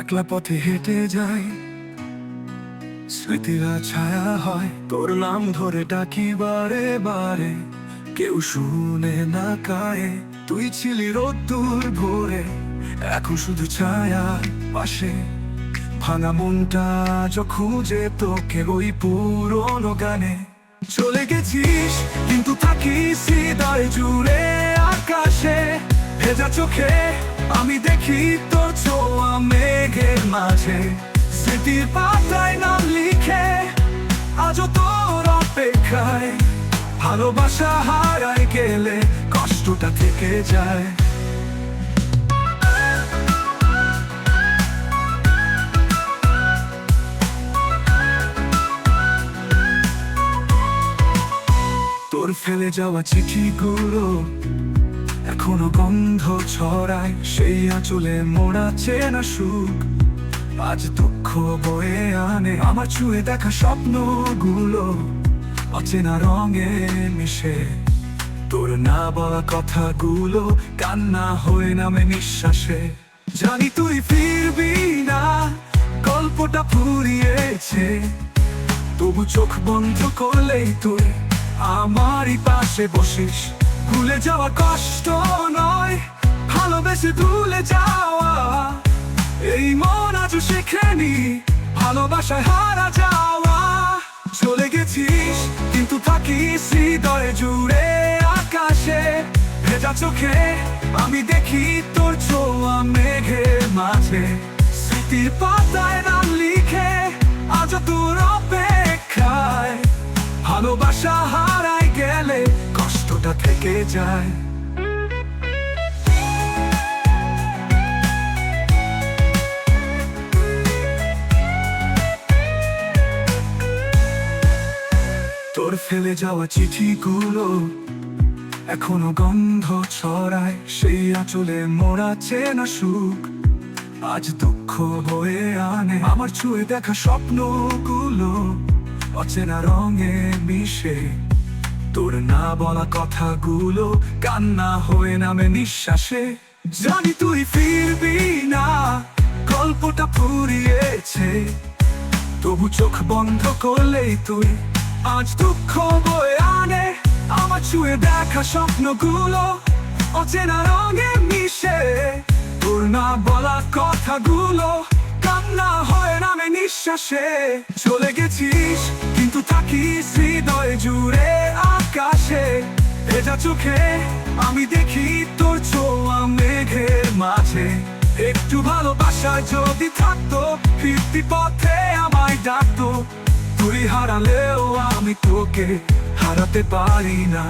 একলা পথে হেঁটে যাই। স্মৃতিরা ছায়া হয়, তোর নাম ধরে ডাকি বারে বারে। কেউ শুনে না কায়ে তুই ছিলি রোদ্দুর ভোরে। এখন শুধু ছায়া পাশে। ভাঙা মনটা আজও খুঁজে তোকে ওই পুরনো গানে। চলে গেছিস, কিন্তু থাকিস হৃদয় জুড়ে আকাশে। ভেজা চোখে আমি দেখি মাঝে স্মৃতির পাতায় নাম লিখে, আজও তোর অপেক্ষায়। ভালোবাসা হারায় গেলে কষ্টটা থেকে যায়। তোর ফেলে যাওয়া চিঠি চিঠিগুলো এখনও গন্ধ ছড়ায়, সেই আঁচলে মোড়া চেনা সুখ। আজ দুঃখ বয়ে আনে, আমার ছুঁয়ে দেখা স্বপ্নগুলো অচেনা রঙে মিশে। তোর না বলা কথাগুলো কান্না হয়ে নামে নিঃশ্বাসে। জানি তুই ফিরবি না, গল্পটা ফুরিয়েছে। তবু চোখ বন্ধ করলেই তুই আমারই পাশে বসিস। ভুলে যাওয়া কষ্ট নয়, ভালোবেসে ভুলে যাওয়া। এই মন আজও শেখেনি। ভালোবাসায় হারা যাওয়া। চলে গেছিস, কিন্তু থাকিস হৃদয়ে জুড়ে আকাশে। ভেজা চোখে আমি দেখি তোর ছোঁয়া মেঘের মাঝে। স্মৃতির পাতায় নাম লিখে আজ তোর অপেক্ষায়। ভালোবাসা হারাই গেলে কষ্টটা থেকে যায়। ফেলে যাওয়া চিঠিগুলো এখনও গন্ধ ছড়ায়, সেই আঁচলে মোড়া চেনা সুখ। আজ দুঃখ বয়ে আনে আমার ছুঁয়ে দেখা স্বপ্নগুলো, অচেনা রঙে মিশে। তোর না বলা কথাগুলো কান্না হয়ে নামে নিঃশ্বাসে। জানি তুই ফিরবি না, গল্পটা ফুরিয়েছে। তবু চোখ বন্ধ করলেই তুই আজ দুঃখ বয়ে আনে, আমার ছুঁয়ে দেখা স্বপ্নগুলো অচেনা রঙে মিশে। তোর না বলা কথাগুলো কান্না হয়ে নামে নিঃশ্বাসে। চলে গেছিস, কিন্তু থাকিস হৃদয় জুড়ে আকাশে। ভেজা চোখে আমি দেখি তোর ছোঁয়া মেঘের মাঝে। একটু ভালোবাসা যদি থাকতো, ফিরতি পথে আমায় ডাকতো। তুই হারালেও আমি তোকে হারাতে পারি না।